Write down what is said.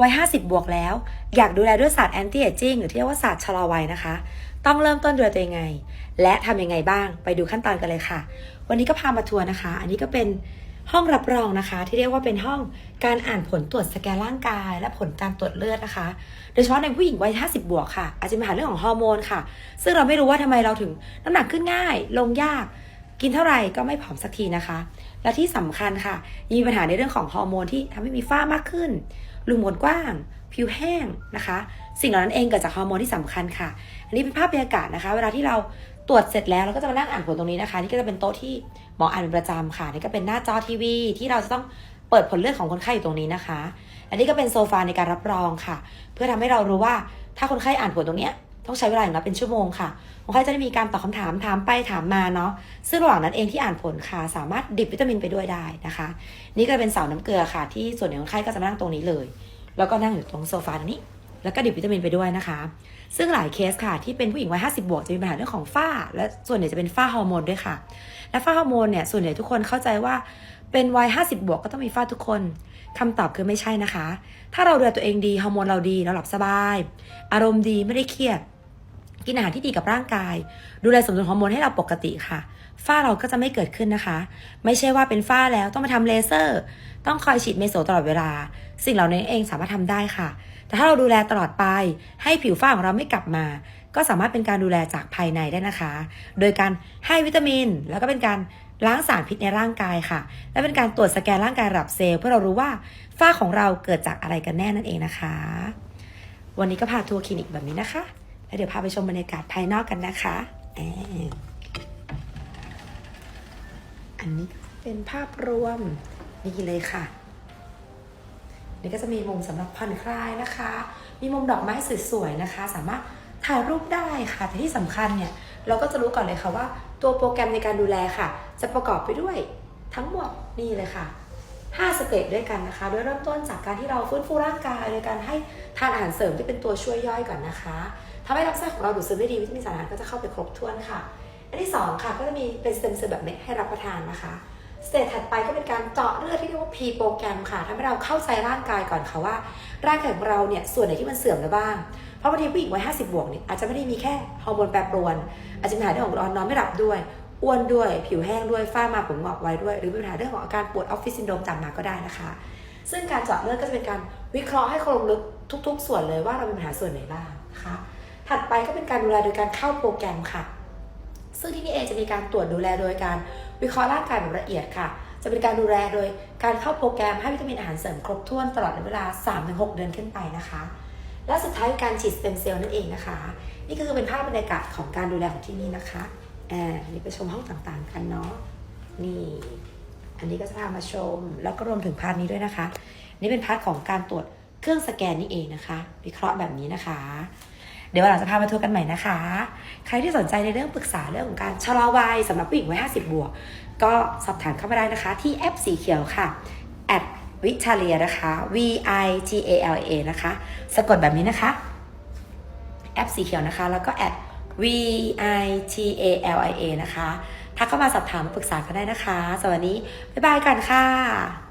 วัย 50 บวกแล้ว อยากดูแลด้วยศาสตร์แอนตี้เอจจิ้งหรือที่เรียกว่าศาสตร์ชะลอวัยนะคะ ต้องเริ่มต้นดูแลตัวเองไง และทำยังไงบ้างไปดูขั้นตอนกันเลยค่ะ วันนี้ก็พามาทัวร์นะคะ อันนี้ก็เป็นห้องรับรองนะคะ ที่เรียกว่าเป็นห้องการอ่านผลตรวจสแกนร่างกาย และผลการตรวจเลือดนะคะ โดยเฉพาะในผู้หญิงวัย 50 บวกค่ะ อาจจะมีปัญหาเรื่องของฮอร์โมนค่ะ ซึ่งเราไม่รู้ว่าทำไมเราถึงน้ำหนักขึ้นง่าย ลงยาก กินเท่าไหร่ก็ไม่ผอมสักทีนะคะ และที่สำคัญค่ะ มีปัญหาในเรื่องของฮอร์โมนที่ทำให้มีฝ้ามากขึ้นรูมขนกว้าง ผิวแห้งนะคะ สิ่งเหล่านั้นเองเกิดจากฮอร์โมนที่สำคัญค่ะ อันนี้เป็นภาพบรรยากาศนะคะ เวลาที่เราตรวจเสร็จแล้วเราก็จะมานั่งอ่านผลตรงนี้นะคะ นี่ก็จะเป็นโต๊ะที่หมออ่านเป็นประจำค่ะ นี่ก็เป็นหน้าจอทีวี ที่เราจะต้องเปิดผลเลือดของคนไข้อยู่ตรงนี้นะคะ อันนี้ก็เป็นโซฟาในการรับรองค่ะ เพื่อทำให้เรารู้ว่าถ้าคนไข้อ่านผลตรงเนี้ย ต้องใช้เวลาอย่างน้อยเป็นชั่วโมงค่ะคนไข้จะได้มีการตอบคำถามถามไปถามมาเนาะซึ่งระหว่างนั้นเองที่อ่านผลค่ะ สามารถดิบวิตามินไปด้วยได้นะคะ นี่ก็เป็นเสาน้ำเกลือค่ะ ที่ส่วนใหญ่คนไข้ก็จะมานั่งตรงนี้เลย แล้วก็นั่งอยู่ตรงโซฟาตรงนี้ แล้วก็ดิบวิตามินไปด้วยนะคะ ซึ่งหลายเคสค่ะ ที่เป็นผู้หญิงวัย50บวกจะมีปัญหาเรื่องของฝ้า และส่วนใหญ่จะเป็นฝ้าฮอร์โมนด้วยค่ะ และฝ้าฮอร์โมนเนี่ยส่วนใหญ่ทุกคนเข้าใจว่าเป็นวัย50 บวกก็ต้องมีฝ้าทุกคน คำตอบคือไม่ใช่นะคะ ถ้าเราดูแลตัวเองดี ฮอร์โมนเราดี เราหลับสบาย อารมณ์ดีไม่ได้เครียด กินอาหารที่ดีกับร่างกาย ดูแลสมดุลฮอร์โมนให้เราปกติค่ะ ฝ้าเราก็จะไม่เกิดขึ้นนะคะ ไม่ใช่ว่าเป็นฝ้าแล้วต้องมาทำเลเซอร์ ต้องคอยฉีดเมโซตลอดเวลา สิ่งเหล่านี้เองสามารถทำได้ค่ะ แต่ถ้าเราดูแลตลอดไป ให้ผิวฝ้าของเราไม่กลับมา ก็สามารถเป็นการดูแลจากภายในได้นะคะ โดยการให้วิตามิน แล้วก็เป็นการล้างสารพิษในร่างกายค่ะ และเป็นการตรวจสแกนร่างกายระดับเซลล์เพื่อเรารู้ว่าฝ้าของเราเกิดจากอะไรกันแน่นั่นเองนะคะ วันนี้ก็พาทัวร์คลินิกแบบนี้นะคะ แล้วเดี๋ยวพาไปชมบรรยากาศภายนอกกันนะคะอันนี้เป็นภาพรวมนี่เลยค่ะนี่ก็จะมีมุมสำหรับผ่อนคลายนะคะ มีมุมดอกไม้สวยๆนะคะ สามารถถ่ายรูปได้ค่ะ แต่ที่สำคัญเนี่ยเราก็จะรู้ก่อนเลยค่ะว่า ตัวโปรแกรมในการดูแลค่ะ จะประกอบไปด้วยทั้งหมดนี่เลยค่ะ 5 สเต็ปด้วยกันนะคะ โดยเริ่มต้นจากการที่เราฟื้นฟูร่างกายโดยการให้ทานอาหารเสริมที่เป็นตัวช่วยย่อยก่อนนะคะทำให้ลำไส้ของเราดูดซึมได้ดีวิตามินสารอาหารก็จะเข้าไปครบถ้วนค่ะ อันที่สองค่ะก็จะมีเป็นสเต็มเซลล์แบบเม็ดให้รับประทานนะคะสเตจถัดไปก็เป็นการเจาะเลือดที่เรียกว่า P โปรแกรมค่ะทำให้เราเข้าใจร่างกายก่อนค่ะว่า ร่างกายของเราเนี่ยส่วนไหนที่มันเสื่อมแล้วบ้าง เพราะบางทีผู้หญิงวัย50บวกเนี่ยอาจจะไม่ได้มีแค่ฮอร์โมนแปรปรวน อาจจะมีปัญหาเรื่องของนอนนอนไม่หลับด้วย อ้วนด้วย ผิวแห้งด้วยฝ้ามาผมงอกไว้ด้วย หรือมีปัญหาเรื่องของอาการปวดออฟฟิศซินโดรมตามมาก็ได้นะคะ ซึ่งการเจาะเลือดก็จะเป็นการวิเคราะห์ให้คงลึกทุก ๆ ส่วนเลยว่าเรามีปัญหาส่วนไหนบ้างนะคะถัดไปก็เป็นการดูแลโดยการเข้าโปรแกรมค่ะ ซึ่งที่นี่เองจะมีการตรวจดูแลโดยการวิเคราะห์ร่างกายแบบละเอียดค่ะ จะเป็นการดูแลโดยการเข้าโปรแกรมให้วิตามินอาหารเสริมครบถ้วนตลอดเวลา 3-6 เดือนขึ้นไปนะคะและสุดท้ายการฉีดสเต็มเซลล์นั่นเองนะคะ นี่ก็คือเป็นภาพบรรยากาศของการดูแลของที่นี่นะคะ อ่านี่ไปชมห้องต่างๆกันเนาะนี่อันนี้ก็จะพามาชม แล้วก็รวมถึงพาร์ทนี้ด้วยนะคะ นี่เป็นพาร์ทของการตรวจเครื่องสแกนนี่เองนะคะ วิเคราะห์แบบนี้นะคะ เดี๋ยววันหลังจะพามาทัวร์กันใหม่นะคะ ใครที่สนใจในเรื่องปรึกษาเรื่องของการชะลอวัยสำหรับผู้หญิงวัย50 บวก ก็สอบถามเข้ามาได้นะคะ ที่แอปสีเขียวค่ะ at วิชาเลียนะคะ v i t a l a นะคะ สะกดแบบนี้นะคะ แอปสีเขียวนะคะ แล้วก็ at v i t a l i a นะคะ ทักเข้ามาสอบถามปรึกษากันได้นะคะสวัสดีบ๊ายบายกันค่ะ